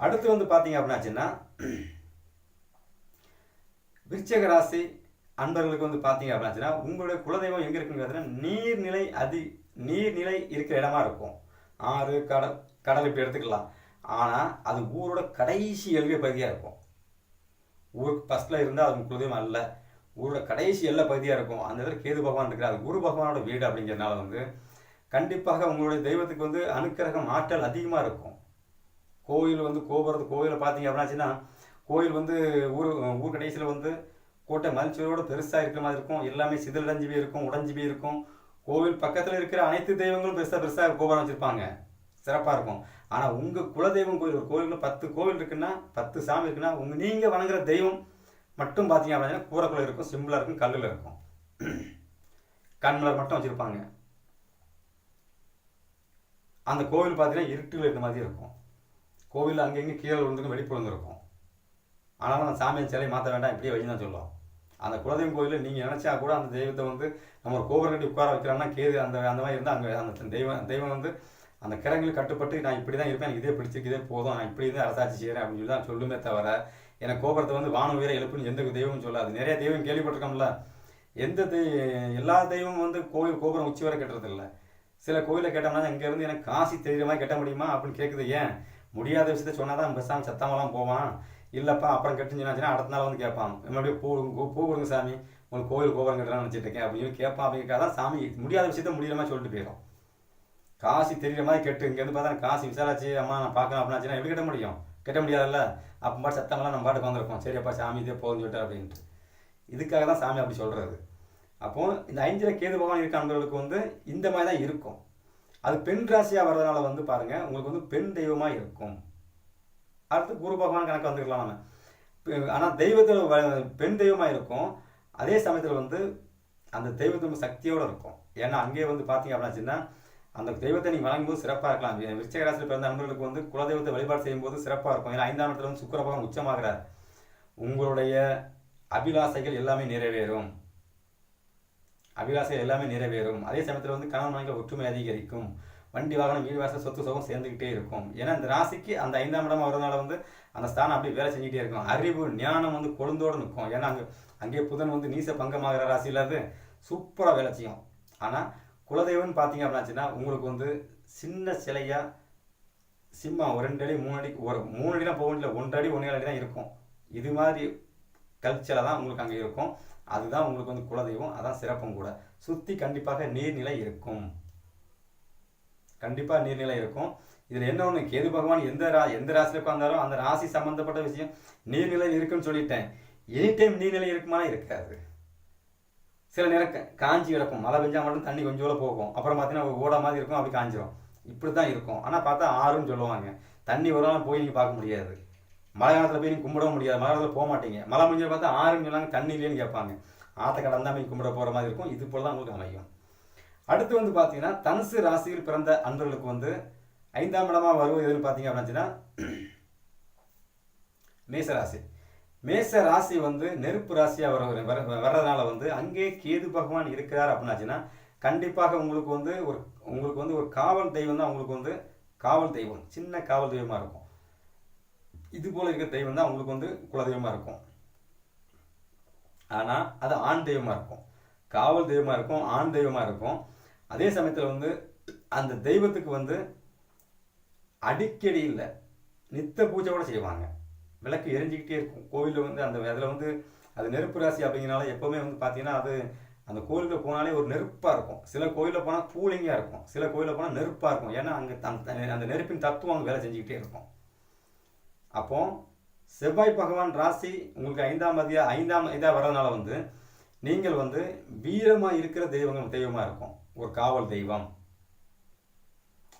அடுத்து வந்து பார்த்தீங்க அப்படின்னாச்சுன்னா விருச்சக ராசி அன்பர்களுக்கு வந்து பார்த்தீங்க அப்படின்னாச்சுன்னா உங்களுடைய குலதெய்வம் எங்கே இருக்குன்னு பார்த்தீங்கன்னா நீர்நிலை அதி நீர்நிலை இருக்கிற இடமா இருக்கும். ஆறு கடல் கடல் இப்படி எடுத்துக்கலாம். ஆனால் அது ஊரோட கடைசி எல்கை பகுதியாக இருக்கும். ஊருக்கு ஃபஸ்ட்டில் இருந்தால் அது குலதெய்வம் அல்ல. ஊரோட கடைசி எல்லை பகுதியாக இருக்கும். அந்த இடத்துல கேது பகவான் இருக்கிறார். அது குரு பகவானோட வீடு அப்படிங்கிறதுனால வந்து கண்டிப்பாக உங்களுடைய தெய்வத்துக்கு வந்து அனுக்கிரகம் ஆற்றல் அதிகமாக இருக்கும். கோயில் வந்து கோபுரத்து கோயிலை பார்த்தீங்க அப்படின்னாச்சுன்னா கோயில் வந்து ஊர் ஊர் கடைசியில் வந்து கோட்டை மதிச்சோரோட பெருசாக இருக்கிற மாதிரி இருக்கும். எல்லாமே சிதறடைஞ்சு போய் இருக்கும் உடஞ்சி போய் இருக்கும். கோவில் பக்கத்தில் இருக்கிற அனைத்து தெய்வங்களும் பெருசாக பெருசாக கோபுரம் வச்சுருப்பாங்க. சிறப்பாக இருக்கும். ஆனால் உங்கள் குலதெய்வம் கோயில் ஒரு கோயிலில் பத்து கோவில் இருக்குன்னா பத்து சாமி இருக்குன்னா உங்கள் நீங்கள் வணங்குற தெய்வம் மட்டும் பார்த்தீங்க அப்படின்னா கூரைக்குள்ளே இருக்கும் சிம்பிளாக இருக்கும் கல்லில் இருக்கும். கண்மலர் மட்டும் வச்சுருப்பாங்க. அந்த கோவில் பார்த்தீங்கன்னா இருட்டில் இருக்க மாதிரி இருக்கும். கோவில் அங்கங்கே கீழே விழுந்து வெளிப்புறம் இருக்கும் ஆனாலும் அந்த சாமியை சிலை மாற்ற வேண்டாம் இப்படியே வச்சு தான் சொல்லுவோம் அந்த குலதெய்வம் கோயிலில் நீங்கள் நினச்சா கூட அந்த தெய்வத்தை வந்து நம்ம ஒரு கோபுரம் கட்டி உட்கார வைக்கிறோம்னா கேது அந்த அந்த மாதிரி இருந்தால் அங்கே அந்த தெய்வம் தெய்வம் வந்து அந்த கிரங்களுக்கு கட்டுப்பட்டு நான் இப்படி தான் இருப்பேன் எனக்கு இதே பிடிச்சிருக்கு இதே போதும் நான் இப்படி தான் அரசாட்சி செய்கிறேன் அப்படின்னு சொல்லி தான் சொல்லுமே தவிர எனக்கு கோபுரத்தை வந்து வான உயர எழுப்புன்னு எந்த தெய்வமும் சொல்லாது. நிறைய தெய்வம் கேள்விப்பட்டிருக்கோம்ல. எந்த தெய் எல்லா தெய்வமும் வந்து கோவில் கோபுரம் உச்சி வரை கட்டுறதில்லை. சில கோயிலில் கேட்டோம்னா இங்கேருந்து எனக்கு காசி தெரியுற மாதிரி கட்ட முடியுமா அப்படின்னு கேட்குது ஏன்? முடியாத விஷயத்த சொன்னால் தான் பெசாம சத்தமெல்லாம் போவான். இல்லைப்பா அப்புறம் கட்டுச்சுன்னா அடுத்த நாள் வந்து கேட்பான். மறுபடியும் பூ பூ கொடுங்க சாமி. உங்களுக்கு கோயில் கோபுரம் கட்டுறான்னு நினச்சிட்டு இருக்கேன் அப்படின்னு சொல்லி கேட்பான் அப்படிங்கிறதா தான் சாமி முடியாத விஷயத்த முடியிற மாதிரி சொல்லிட்டு போயிடும். காசி தெரியுற மாதிரி கெட்டு இங்கேருந்து பார்த்தா காசி விசாரிச்சு அம்மா நான் பார்க்கணும் அப்படின்னாச்சுன்னா எப்படி கட்ட முடியும்? கட்ட முடியாதுல்ல? அப்போ பாட்டு சத்தமெல்லாம் நம்ம பாட்டுக்கு வந்திருக்கோம். சரிப்பா சாமி இதே போகுதுன்னு சொல்லிட்டு அப்படின்ட்டு. இதுக்காக தான் சாமி அப்படி சொல்கிறது அப்போ இந்த ஐந்தில் கேது பகவான் இருக்க வந்து இந்த மாதிரி தான் இருக்கும். அது பெண் ராசியாக வர்றதுனால வந்து பாருங்கள் உங்களுக்கு வந்து பெண் தெய்வமாக இருக்கும். அடுத்து குரு பகவான் கணக்கு வந்துக்கலாம் நம்ம. ஆனால் தெய்வத்தில் பெண் தெய்வமாக இருக்கும். அதே சமயத்தில் வந்து அந்த தெய்வத்து சக்தியோடு இருக்கும். ஏன்னா அங்கேயே வந்து பார்த்தீங்க அப்படின்னாச்சுன்னா அந்த தெய்வத்தை நீங்கள் வழங்கும்போது சிறப்பாக இருக்கலாம். வி- ராசியில் பிறந்த நண்பர்களுக்கு வந்து குலதெய்வத்தை வழிபாடு செய்யும்போது சிறப்பாக இருக்கும். ஏன்னா ஐந்தாம் இடத்துல வந்து சுக்கிர பகவான் உச்சமாகிறார். உங்களுடைய அபிலாசைகள் எல்லாமே நிறைவேறும். அபிலாசை எல்லாமே நிறைவேறும். அதே சமயத்தில் வந்து கணவன் மனைவி ஒற்றுமை அதிகரிக்கும். வண்டி வாகனம் வீடு வாசல் சொத்து சுகம் சேர்ந்துக்கிட்டே இருக்கும். ஏன்னா இந்த ராசிக்கு அந்த ஐந்தாம் இடமா வரதுனால வந்து அந்த ஸ்தானம் அப்படியே வேலை செஞ்சுக்கிட்டே இருக்கும். அறிவு ஞானம் வந்து கொழுந்தோடு நிற்கும். ஏன்னா அங்கே அங்கேயே புதன் வந்து நீச பங்கமாகிற ராசியில் அது சூப்பராக வேலை செய்யும். ஆனால் குலதெய்வம்னு பார்த்தீங்க அப்படின்னாச்சுன்னா உங்களுக்கு வந்து சின்ன சிலையாக சிம்மம் ஒரு ரெண்டு அடி மூணு அடி ஒரு மூணு அடிலாம் போக வேண்டிய ஒன்றரை அடி ஒன்றே அடி தான் இருக்கும். இது மாதிரி கல்ச்சரை தான் உங்களுக்கு அங்கே இருக்கும். அதுதான் உங்களுக்கு வந்து குலதெய்வம் அதான் சிறப்பும் கூட. சுற்றி கண்டிப்பாக நீர்நிலை இருக்கும். கண்டிப்பாக நீர்நிலை இருக்கும். இதில் என்ன ஒன்று கேது பகவான் எந்த ரா எந்த ராசியில் உட்காந்தாலும் அந்த ராசி சம்மந்தப்பட்ட விஷயம் நீர்நிலை இருக்குன்னு சொல்லிட்டேன். எனி டைம் நீர்நிலை இருக்குமானா இருக்காது. சில நேரம் காஞ்சி கிடக்கும். மழை பெஞ்சா மட்டும் தண்ணி கொஞ்சோல போகும். அப்புறம் பார்த்தீங்கன்னா ஓட மாதிரி இருக்கும் அப்படி காஞ்சிரும். இப்படி தான் இருக்கும். ஆனால் பார்த்தா ஆறுன்னு சொல்லுவாங்க. தண்ணி ஒரு நாள் போய் நீங்கள் பார்க்க முடியாது. மழை காலத்தில் போய் நீங்கள் கும்பிடவும் முடியாது. மழை காலத்தில் போக மாட்டீங்க. மழை முடிஞ்ச பார்த்தா ஆறுன்னு சொன்னாங்க தண்ணி இல்லைன்னு கேட்பாங்க. ஆற்ற கடந்தா போய் கும்பிட போகிற மாதிரி இருக்கும். இது போல் தான் உங்களுக்கு அமையும். அடுத்து வந்து பார்த்தீங்கன்னா தனுசு ராசியில் பிறந்த அன்பர்களுக்கு வந்து ஐந்தாம் இடமாக வருவது எதுன்னு பார்த்தீங்க அப்படின்னா மேச ராசி. மேச ராசி வந்து நெருப்பு ராசியாக வர வர- வர்றதுனால வந்து அங்கே கேது பகவான் இருக்கிறார் அப்படின்னாச்சுன்னா கண்டிப்பாக உங்களுக்கு வந்து ஒரு உங்களுக்கு வந்து ஒரு காவல் தெய்வம் தான் உங்களுக்கு வந்து காவல் தெய்வம். சின்ன காவல் தெய்வமாக இருக்கும். இது போல இருக்கிற தெய்வம் தான் அவங்களுக்கு வந்து குலதெய்வமாக இருக்கும். ஆனால் அது ஆண் தெய்வமாக இருக்கும். காவல் தெய்வமாக இருக்கும் ஆண் தெய்வமாக இருக்கும். அதே சமயத்தில் வந்து அந்த தெய்வத்துக்கு வந்து அடிக்கடி இல்லை. நித்த பூஜை கூட செய்வாங்க. விளக்கு எரிஞ்சிக்கிட்டே இருக்கும். கோவிலில் வந்து அந்த அதில் வந்து அது நெருப்பு ராசி அப்படிங்கிறனால எப்போவுமே வந்து பார்த்தீங்கன்னா அது அந்த கோயிலுக்கு போனாலே ஒரு நெருப்பாக இருக்கும். சில கோயிலில் போனால் கூலிங்காக இருக்கும். சில கோயிலில் போனால் நெருப்பாக இருக்கும். ஏன்னா அங்கே அந்த அந்த நெருப்பின் தத்துவம் அங்கே வேலை செஞ்சுக்கிட்டே இருக்கும். அப்போ செவ்வாய் பகவான் ராசி உங்களுக்கு ஐந்தாம் மதியாக ஐந்தாம் இதாக வர்றதுனால வந்து நீங்கள் வந்து வீரமாக இருக்கிற தெய்வங்கள் தெய்வமாக இருக்கும். ஒரு காவல் தெய்வம்.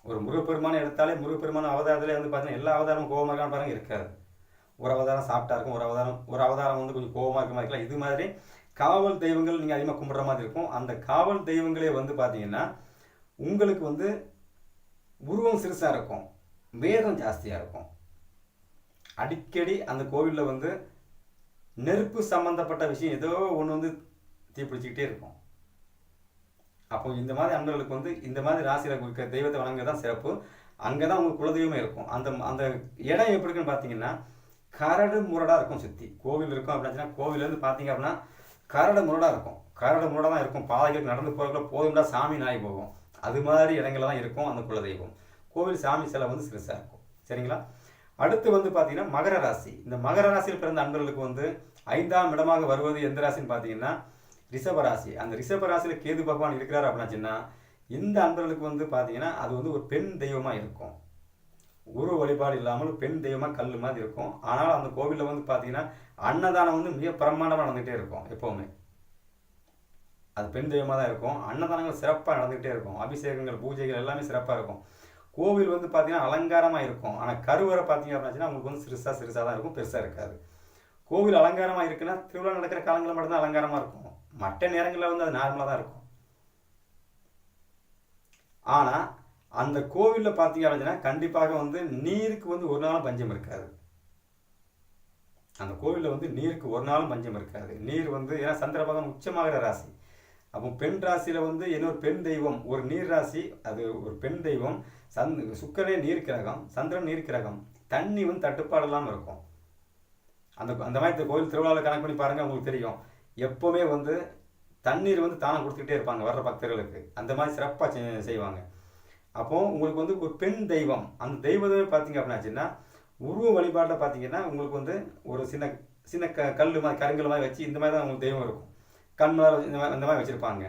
ஒரு முருகப்பெருமானை எடுத்தாலே முருகப்பெருமான அவதாரத்திலே வந்து பார்த்தீங்கன்னா எல்லா அவதாரமும் கோபமாக இருக்கான்னு பாருங்க இருக்காது. ஒரு அவதாரம் சாப்பிட்டா இருக்கும் ஒரு அவதாரம் ஒரு அவதாரம் வந்து கொஞ்சம் கோபமாக இருக்க மாதிரி இருக்கலாம். இது மாதிரி காவல் தெய்வங்கள் நீங்கள் அதிகமாக கும்பிட்ற மாதிரி இருக்கும். அந்த காவல் தெய்வங்களே வந்து பார்த்தீங்கன்னா உங்களுக்கு வந்து உருவம் சிறுசாக இருக்கும் வேகம் ஜாஸ்தியாக இருக்கும். அடிக்கடி அந்த கோவிலில் வந்து நெருப்பு சம்மந்தப்பட்ட விஷயம் ஏதோ ஒன்று வந்து தீப்பிடிச்சிக்கிட்டே இருக்கும். அப்போ இந்த மாதிரி அன்பர்களுக்கு வந்து இந்த மாதிரி ராசியில் தெய்வத்தை வணங்க தான் சிறப்பு. அங்கே தான் உங்களுக்கு குலதெய்வமே இருக்கும். அந்த அந்த இடம் எப்படி இருக்குன்னு பார்த்தீங்கன்னா கரடு முரடாக இருக்கும் சுற்றி கோவில் இருக்கும் அப்படின்னா கோவிலேருந்து பார்த்தீங்க அப்படின்னா கரடு முரடாக இருக்கும். கரடு முரடாக தான் இருக்கும். பாதைகளுக்கு நடந்து போகிறக்குள்ள போதும்டா சாமி நாய் போகும். அது மாதிரி இடங்கள்ல தான் இருக்கும் அந்த குலதெய்வம். கோவில் சாமி சிலை வந்து சிறுசாக இருக்கும். சரிங்களா? அடுத்து வந்து பார்த்தீங்கன்னா மகர ராசி. இந்த மகர ராசியில் பிறந்த அன்பர்களுக்கு வந்து ஐந்தாம் இடமாக வருவது எந்த ராசின்னு பார்த்தீங்கன்னா ரிஷப ராசி. அந்த ரிஷப ராசியில் கேது பகவான் இருக்கிறார் அப்படின்னாச்சுன்னா இந்த அன்பர்களுக்கு வந்து பார்த்தீங்கன்னா அது வந்து ஒரு பெண் தெய்வமாக இருக்கும். உருவ வழிபாடு இல்லாமல் பெண் தெய்வமாக கல் மாதிரி இருக்கும். ஆனால் அந்த கோவிலில் வந்து பார்த்தீங்கன்னா அன்னதானம் வந்து மிக பிரமாண்டமாக நடந்துகிட்டே இருக்கும் எப்போவுமே. அது பெண் தெய்வமாக தான் இருக்கும். அன்னதானங்கள் சிறப்பாக நடந்துகிட்டே இருக்கும். அபிஷேகங்கள் பூஜைகள் எல்லாமே சிறப்பாக இருக்கும். கோவில் வந்து பார்த்தீங்கன்னா அலங்காரமாக இருக்கும். ஆனால் கருவறை பார்த்தீங்க அப்படின்னா உங்களுக்கு வந்து சிறுசாக சிறுசாக தான் இருக்கும் பெருசாக இருக்காது. கோவில் அலங்காரமாக இருக்குன்னா திருவிழா நடக்கிற காலங்களில் மட்டும்தான் அலங்காரமாக இருக்கும். மற்ற நேரங்களில் வந்து அது நார்மலாக தான் இருக்கும். ஆனால் அந்த கோவிலில் பார்த்தீங்க அப்படின்னா கண்டிப்பாக வந்து நீருக்கு வந்து ஒரு நாளும் பஞ்சம் இருக்காது. அந்த கோவிலில் வந்து நீருக்கு ஒரு நாளும் பஞ்சம் இருக்காது. நீர் வந்து ஏன்னா சந்திரபகவான் உச்சமாகிற ராசி. அப்போ பெண் ராசியில் வந்து இன்னொரு பெண் தெய்வம் ஒரு நீர் ராசி அது ஒரு பெண் தெய்வம் சந்த் சுக்கரே நீர் கிரகம் சந்திரன் நீர் கிரகம் தண்ணி வந்து தட்டுப்பாடு இல்லாமல் இருக்கும். அந்த அந்த மாதிரி கோயில் திருவிழாவில் கணக்கு பண்ணி பாருங்கள் உங்களுக்கு தெரியும். எப்போவுமே வந்து தண்ணீர் வந்து தானம் கொடுத்துக்கிட்டே இருப்பாங்க வர்ற பக்தர்களுக்கு. அந்த மாதிரி சிறப்பாக செய்வாங்க. அப்போது உங்களுக்கு வந்து ஒரு பெண் தெய்வம் அந்த தெய்வத்தை பார்த்தீங்க அப்படின்னாச்சுன்னா உருவ வழிபாட்டில் பார்த்தீங்கன்னா உங்களுக்கு வந்து ஒரு சின்ன சின்ன க கல் மாதிரி கருங்கல் மாதிரி வச்சு இந்த மாதிரி தான் உங்களுக்கு தெய்வம் இருக்கும். கண் இந்த மாதிரி இந்த மாதிரி வச்சுருப்பாங்க.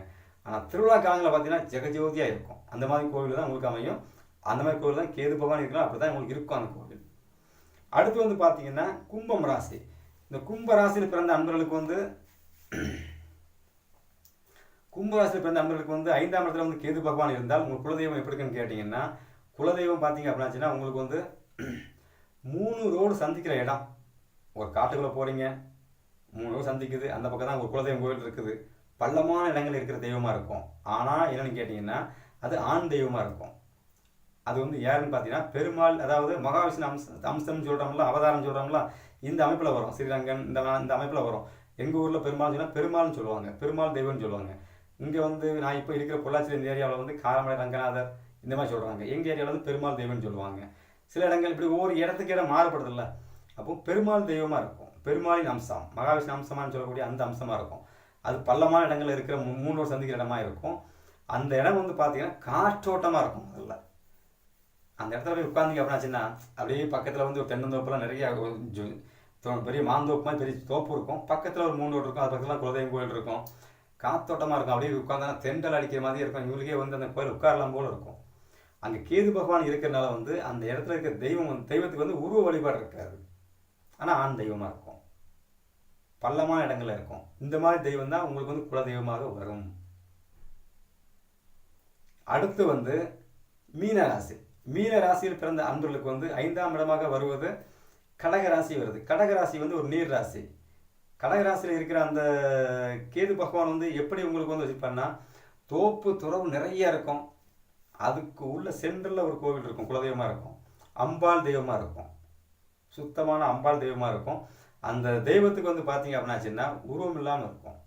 ஆனால் திருவிழா காலங்களில் பார்த்தீங்கன்னா ஜெகஜோதியாக இருக்கும். அந்த மாதிரி கோவில் தான் உங்களுக்கு அமையும். அந்த மாதிரி கோவில் தான் கேது பகவான் இருக்கலாம். அப்படி தான் உங்களுக்கு இருக்கும் அந்த கோவில். அடுத்து வந்து பார்த்தீங்கன்னா கும்பம் ராசி. இந்த கும்ப ராசியில் பிறந்த அன்பர்களுக்கு வந்து கும்பராசியில் பிறந்த அன்பர்களுக்கு வந்து ஐந்தாம் இடத்துல வந்து கேது பகவான் இருந்தால் உங்கள் குலதெய்வம் எப்படி இருக்குன்னு கேட்டிங்கன்னா குலதெய்வம் பார்த்தீங்க அப்படின்னாச்சுன்னா உங்களுக்கு வந்து மூணு ரோடு சந்திக்கிற இடம். ஒரு காட்டுக்குள்ளே போகிறீங்க மூணு சந்திக்குது. அந்த பக்கம் தான் ஒரு குலதெய்வம் கோவில் இருக்குது. பள்ளமான இடங்கள் இருக்கிற தெய்வமாக இருக்கும். ஆனால் என்னென்னு கேட்டிங்கன்னா அது ஆண் தெய்வமாக இருக்கும். அது வந்து யாருன்னு பார்த்தீங்கன்னா பெருமாள் அதாவது மகாவிஷ்ணு அம்ச அம்சம்னு சொல்கிறோம்ல அவதாரம் சொல்கிறோம்ல இந்த அமைப்பில் வரும். ஸ்ரீரங்கன் இந்த இந்த அமைப்பில் வரும். எங்கள் ஊரில் பெருமாள் சொன்னால் பெருமாள்னு சொல்லுவாங்க. பெருமாள் தெய்வம்னு சொல்லுவாங்க. இங்கே வந்து நான் இப்போ இருக்கிற பொள்ளாச்சி இந்த ஏரியாவில் வந்து காரமடை ரங்கநாதர் இந்த மாதிரி சொல்கிறாங்க எங்கள் ஏரியாவில் வந்து பெருமாள் தெய்வம்னு சொல்லுவாங்க. சில இடங்கள் இப்படி ஒவ்வொரு இடத்துக்கு இடம் மாறுபடுதில்ல. அப்போ பெருமாள் தெய்வமாக இருக்கும். பெருமாளின் அம்சம் மகாவிஷ்ணு அம்சமானு சொல்லக்கூடிய அந்த அம்சமாக இருக்கும். அது பள்ளமான இடங்கள் இருக்கிற மூணு சந்திக்கிற இடமா இருக்கும். அந்த இடம் வந்து பார்த்தீங்கன்னா காற்றோட்டமாக இருக்கும் முதல்ல அந்த இடத்துல போய் உட்காந்துங்க அப்படின்னாச்சுன்னா அப்படியே பக்கத்தில் வந்து ஒரு தென்னந்தோப்புலாம் நிறைய பெரிய மாந்தோப்பு மாதிரி பெரிய தோப்பு இருக்கும். பக்கத்தில் ஒரு மூணு ரோடு இருக்கும். அது பக்கத்தில் குலதெய்வம் கோயில் இருக்கும். காத்தோட்டமாக இருக்கும். அப்படியே உட்காந்தா தெண்டல் அடிக்கிற மாதிரி இருக்கும். இவங்களுக்கே வந்து அந்த கோயில் உட்காரலாம் போல இருக்கும். அங்கே கேது பகவான் இருக்கிறனால வந்து அந்த இடத்துல இருக்கிற தெய்வம் வந்து தெய்வத்துக்கு வந்து உருவ வழிபாடு இருக்காது ஆனால் ஆண் தெய்வமாக இருக்கும். பள்ளமான இடங்கள்ல இருக்கும். இந்த மாதிரி தெய்வம் தான் உங்களுக்கு வந்து குல தெய்வமாக வரும். அடுத்து வந்து மீன ராசி. மீன ராசியில் பிறந்த அன்பர்களுக்கு வந்து ஐந்தாம் இடமாக வருவது கடக ராசி வருது. கடக ராசி வந்து ஒரு நீர் ராசி. கடகராசியில் இருக்கிற அந்த கேது பகவான் வந்து எப்படி உங்களுக்கு வந்து வச்சுப்பாருன்னா தோப்பு துறவு நிறைய இருக்கும். அதுக்கு உள்ள சென்டரில் ஒரு கோவில் இருக்கும். குலதெய்வமாக இருக்கும். அம்பாள் தெய்வமாக இருக்கும். சுத்தமான அம்பாள் தெய்வமாக இருக்கும். அந்த தெய்வத்துக்கு வந்து பார்த்தீங்க அப்படின்னாச்சுன்னா உருவம் இல்லாமல் இருக்கும்.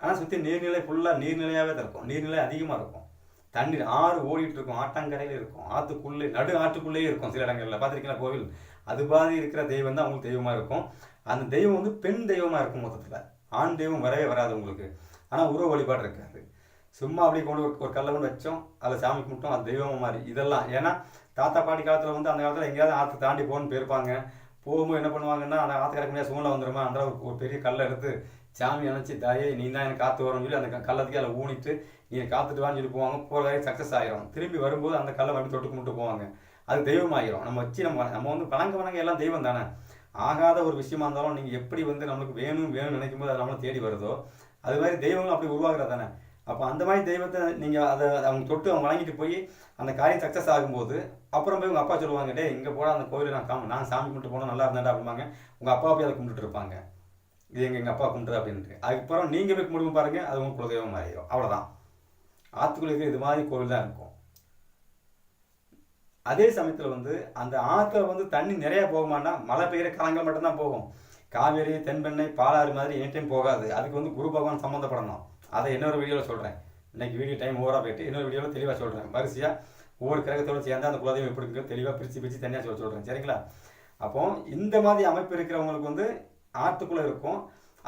ஆனால் சுற்றி நீர்நிலை ஃபுல்லாக நீர்நிலையாகவே தான் இருக்கும். நீர்நிலை அதிகமாக இருக்கும். தண்ணீர் ஆறு ஓடிட்டு இருக்கும். ஆட்டாங்கரையில் இருக்கும். ஆற்றுக்குள்ளே நடு ஆற்றுக்குள்ளேயே இருக்கும் சில இடங்களில். பார்த்துருக்கீங்களா கோவில்? அது மாதிரி இருக்கிற தெய்வம் தான் உங்களுக்கு தெய்வமாக இருக்கும். அந்த தெய்வம் வந்து பெண் தெய்வமாக இருக்கும் மொத்தத்தில். ஆண் தெய்வம் வரவே வராது உங்களுக்கு. ஆனால் உருவ வழிபாடு இருக்காது. சும்மா அப்படியே கொண்டு ஒரு கல்லை கொண்டு வச்சோம். அதில் சாமி கும்பிட்டோம். அது தெய்வம் மாதிரி இதெல்லாம் ஏன்னா தாத்தா பாட்டி காலத்தில் வந்து அந்த காலத்தில் எங்கேயாவது ஆற்று தாண்டி போகணுன்னு போயிருப்பாங்க. போகும்போது என்ன பண்ணுவாங்கன்னா அந்த ஆற்றுக்கரைக்கு முடியாது சூழ்நிலை வந்துடுமா அந்த ஒரு பெரிய கல்லை எடுத்து சாமி நினச்சி தாயே நீ தான் எனக்கு காற்று வரணும்னு சொல்லி அந்த கல்லத்துக்கு அதில் ஊனிட்டு நீ காத்துட்டு வான்னு சொல்லி போவாங்க. போகிற வரைக்கும் சக்ஸஸ் ஆகிரும் திரும்பி வரும்போது அந்த கல்லை மறுபடியும் தொட்டு கும்பிட்டு போவாங்க. அது தெய்வம் ஆகிரும் நம்ம வச்சு நம்ம நம்ம வந்து வணங்க வணங்க எல்லாம் தெய்வம் தானே. ஆகாத ஒரு விஷயமா இருந்தாலும் நீங்கள் எப்படி வந்து நம்மளுக்கு வேணும் வேணும்னு நினைக்கும் போது அது நம்மளை தேடி வருதோ அது மாதிரி தெய்வங்களும் அப்படி உருவாகிறது தானே. அப்போ அந்த மாதிரி தெய்வத்தை நீங்கள் அதை அவங்க தொட்டு அவங்க வழங்கிட்டு போய் அந்த காரியம் சக்ஸஸ் ஆகும்போது அப்புறம் போய் உங்கள் அப்பா சொல்லுவாங்க டே இங்கே போட அந்த கோயிலில் நான் காம நான் சாமி கும்பிட்டு போனால் நல்லா இருந்தாடா அப்படிம்பாங்க. உங்கள் அப்பா போய் அதை கும்பிட்டு இருப்பாங்க. இது எங்கள் எங்கள் அப்பா கும்பிட்டு அப்படின்ட்டு. அதுக்கப்புறம் நீங்கள் போய் கும்பிடுங்க பாருங்கள் அது உங்கள் குலதெய்வம் மாறிடும் அவ்வளோதான் ஆற்றுக்குள்ள இது மாதிரி கோவில் தான் இருக்கும். அதே சமயத்தில் வந்து அந்த ஆற்றுல வந்து தண்ணி நிறையா போகுமான்னா மழை பெய்கிற காலங்கள் மட்டும்தான் போகும். காவேரி தென்பெண்ணை பாலாறு மாதிரி எனி டைம் போகாது. அதுக்கு வந்து குரு பகவான் சம்மந்தப்படணும். அதை இன்னொரு வீடியோவில் சொல்கிறேன் இன்னைக்கு வீடியோ டைம் ஓவராக போயிட்டு இன்னொரு வீடியோவில் தெளிவாக சொல்கிறேன் வரிசையாக ஒவ்வொரு கிரகத்தோடு சேர்ந்து அந்த குலதெய்வம் எப்படி தெளிவாக பிரித்து பிரித்து தனியாக சொல்ல சொல்கிறேன் சரிங்களா? அப்போ இந்த மாதிரி அமைப்பு இருக்கிறவங்களுக்கு வந்து ஆற்றுக்குள்ளே இருக்கும்.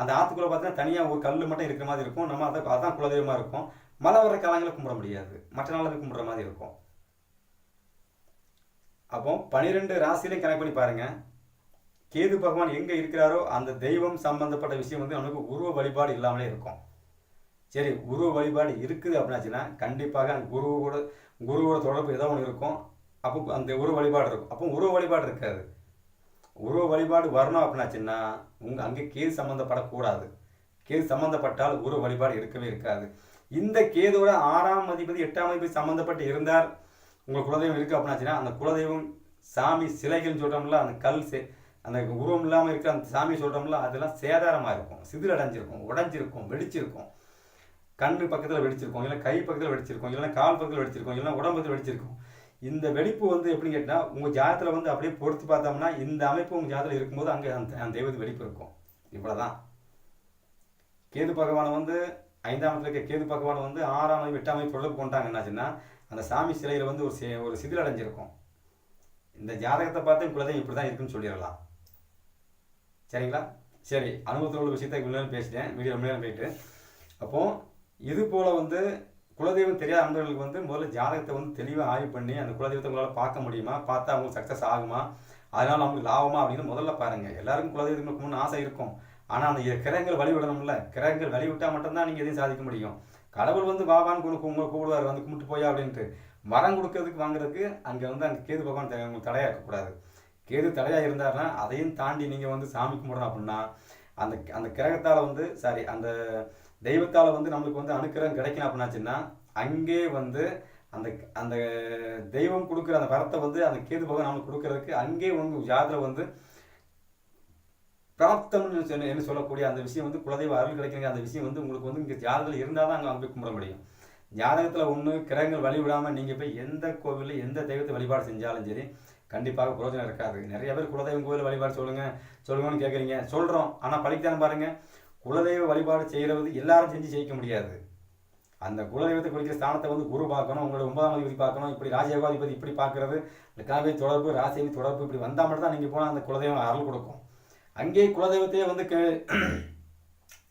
அந்த ஆற்றுக்குள்ளே பார்த்தீங்கன்னா தனியாக ஒரு கல் மட்டும் இருக்கிற மாதிரி இருக்கும். நம்ம அதை அதான் குலதெய்வமாக இருக்கும். மழை வர காலங்களில் கும்பிட முடியாது. மற்ற நாளில் கும்பிட்ற மாதிரி இருக்கும். அப்போ பனிரெண்டு ராசிலையும் கனெக்ட் பண்ணி பாருங்கள் கேது பகவான் எங்கே இருக்கிறாரோ அந்த தெய்வம் சம்பந்தப்பட்ட விஷயம் வந்து நமக்கு உருவ வழிபாடு இல்லாமலே இருக்கும். சரி குரு வழிபாடு இருக்குது அப்படின்னாச்சுன்னா கண்டிப்பாக அந்த குருவோட குருவோட தொடர்பு ஏதோ ஒன்று இருக்கும். அப்போ அந்த உருவ வழிபாடு இருக்கும். அப்போ உருவ வழிபாடு இருக்காது. உருவ வழிபாடு வரணும் அப்படின்னாச்சுன்னா உங்கள் அங்கே கேது சம்மந்தப்படக்கூடாது கேது சம்மந்தப்பட்டால் உருவ வழிபாடு இருக்கவே இருக்காது. இந்த கேதுவோட ஆறாம் அதிபதி எட்டாம் அதிபதி சம்மந்தப்பட்டு இருந்தால் உங்கள் குலதெய்வம் இருக்குது அப்படின்னாச்சுன்னா அந்த குலதெய்வம் சாமி சிலைகள்னு சொல்கிறோம்ல அந்த கல் சே அந்த உருவம் இல்லாமல் இருக்கிற அந்த சாமி சொல்கிறோம்ல அதெல்லாம் சேதாரமாக இருக்கும். சிதில் அடைஞ்சிருக்கும் உடைஞ்சிருக்கும் வெடிச்சிருக்கும். கண்ணு பக்கத்தில் வெடிச்சிருக்கோம் இல்லை கை பக்கத்தில் வெடிச்சிருக்கோம் இல்லைன்னா கால் பக்கத்தில் வெடிச்சிருக்கோம் இல்லைன்னா உடம்பத்தில் வெடிச்சிருக்கும். இந்த வெடிப்பு வந்து எப்படின்னு கேட்டால் உங்கள் ஜாதத்தில் வந்து அப்படியே பொறுத்து பார்த்தோம்னா இந்த அமைப்பு உங்கள் ஜாதத்தில் இருக்கும்போது அங்கே அந்த அந்த தெய்வத்து வெடிப்பு இருக்கும். இவ்வளோதான் கேது பகவானை வந்து ஐந்தாம் இடத்துல இருக்க கேது பகவானை வந்து ஆறாம் அமைப்பு எட்டாம் அமைப்பு கொண்டாங்க. என்னாச்சுன்னா அந்த சாமி சிலையில் வந்து ஒரு சி- ஒரு சிதில் அடைஞ்சிருக்கும். இந்த ஜாதகத்தை பார்த்து குலதெய்வம் இப்படி தான் இருக்குன்னு சொல்லிடலாம். சரிங்களா? சரி அனுபவத்தில் உள்ள விஷயத்தை இவ்வளோ பேசிட்டேன். வீடியோ ரொம்ப நேரம் போயிட்டு. அப்போது இது போல் வந்து குலதெய்வம் தெரியாத அன்பர்களுக்கு வந்து முதல்ல ஜாதகத்தை வந்து தெளிவாக ஆய்வு பண்ணி அந்த குலதெய்வத்தை உங்களால் பார்க்க முடியுமா? பார்த்தா அவங்களுக்கு சக்ஸஸ் ஆகுமா? அதனால் அவங்களுக்கு லாபமா? அப்படின்னு முதல்ல பாருங்கள் எல்லாருக்கும் குலதெய்வத்துக்கு முன்னு ஆசை இருக்கும். ஆனால் அந்த கிரகங்கள் வழிவிடணும்ல. கிரகங்கள் வழிவிட்டால் மட்டும்தான் நீங்கள் எதையும் சாதிக்க முடியும். கடவுள் வந்து பாபான்னு கூட உங்களை கூப்பிடுவார். வந்து கும்பிட்டு போயா அப்படின்ட்டு. மரம் கொடுக்கறதுக்கு வாங்குறதுக்கு அங்கே வந்து அங்கே கேது பகவான் த- உங்களுக்கு தடையாக இருக்கக்கூடாது கேது தடையாக இருந்தாருன்னா அதையும் தாண்டி நீங்கள் வந்து சாமி கும்பிட்றோம் அப்படின்னா அந்த அந்த கிரகத்தால் வந்து சாரி அந்த தெய்வத்தால் வந்து நம்மளுக்கு வந்து அனுக்கிரகம் கிடைக்கணும் அப்படின்னாச்சுன்னா அங்கே வந்து அந்த அந்த தெய்வம் கொடுக்குற அந்த வரத்தை வந்து அந்த கேது பகவான் நம்மளுக்கு கொடுக்கறதுக்கு அங்கே உங்க ஜாதகம் வந்து பிராப்தம்னு சொன்ன- என்ன சொல்லக்கூடிய அந்த விஷயம் வந்து குலதெய்வ அருள் கிடைக்கிற அந்த விஷயம் வந்து உங்களுக்கு வந்து இங்கே ஜாதகத்தில் இருந்தால் தான் அங்கே அங்கே கும்பிட முடியும். ஜாதகத்தில் ஒன்று கிரகங்கள் வழி விடாமல் நீங்கள் போய் எந்த கோவிலில் எந்த தெய்வத்தை வழிபாடு செஞ்சாலும் சரி கண்டிப்பாக பிரயோஜனம் இருக்காது. நிறைய பேர் குலதெய்வம் கோவில் வழிபாடு சொல்லுங்கள் சொல்லுங்கன்னு கேட்குறீங்க சொல்கிறோம் ஆனால் படிக்காம பாருங்கள் குலதெய்வ வழிபாடு செய்கிறது எல்லாரும் செஞ்சு ஜெயிக்க முடியாது. அந்த குலதெய்வத்தை குறிக்கிற ஸ்தானத்தை வந்து குரு பார்க்கணும் உங்களோட ஒன்பதாம் அதிபதி பார்க்கணும் இப்படி ராஜயோகாதிபதி இப்படி பார்க்கறது இந்த காவே தொடர்பு ராசேவி தொடர்பு இப்படி வந்தால் மட்டும் தான் நீங்கள் போனால் அந்த குலதெய்வம் அருள் கொடுக்கும். அங்கேயே குலதெய்வத்தையே வந்து கெ-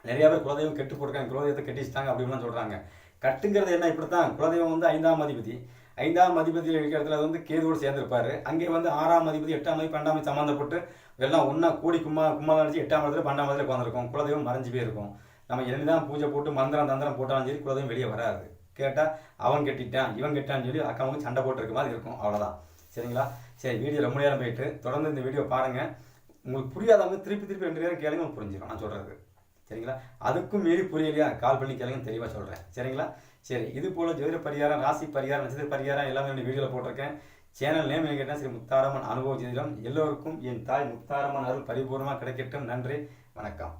நிறைய பேர் குலதெய்வம் கெட்டு போட்டிருக்காங்க குலதெய்வத்தை கெட்டிச்சிட்டாங்க அப்படின்லாம் சொல்கிறாங்க கட்டுங்கிறது என்ன? இப்படி தான் குலதெய்வம் வந்து ஐந்தாம் அதிபதி. ஐந்தாம் அதிபதி இருக்கிற இடத்துல வந்து கேதுவோடு சேர்ந்திருப்பாரு. அங்கே வந்து ஆறாம் அதிபதி எட்டாம் அதிபதி பன்னெண்டாம் சம்மந்தப்பட்டு இதெல்லாம் ஒன்றா கூடி கும்மா கும்மா அடிச்சு எட்டாம் இடத்துல பன்னெண்டாம் இடத்துல உட்காந்துருக்கும் குலதெய்வம் மறைஞ்சு போயிருக்கும். நம்ம என்னதான் பூஜை போட்டு மந்திரம் தந்திரம் போட்டாலும் சரி குலதெய்வம் வெளியே வராது. கேட்டால் அவன் கெட்டிட்டான் இவன் கெட்டான்னு சொல்லி அக்காவுக்கு சண்டை போட்டுருக்க மாதிரி இருக்கும். அவ்வளோதான் சரிங்களா? சரி வீடியோ ரொம்ப நேரம் போயிட்டு தொடர்ந்து இந்த வீடியோ பாருங்கள் உங்களுக்கு புரியாதவங்க திருப்பி திருப்பி ரெண்டு நேரம் கேளுங்க புரிஞ்சிடும் நான் சொல்கிறது சரிங்களா? அதுக்கும் மீறி புரியலையா? கால் பண்ணி கேளுங்க தெளிவாக சொல்கிறேன் சரிங்களா? சரி இது போல் ஜோதிட பரிகாரம் ராசி பரிகாரம் நட்சத்திர பரிகாரம் எல்லாமே வீடியோவில் போட்டிருக்கேன். சேனல் நேம் கேட்டால் ஸ்ரீ முத்தாரம்மன் அனுபவ ஜோதிடம். எல்லோருக்கும் என் தாய் முத்தாரம்மன் அருள் பரிபூர்ணமாக கிடைக்கட்டும். நன்றி. வணக்கம்.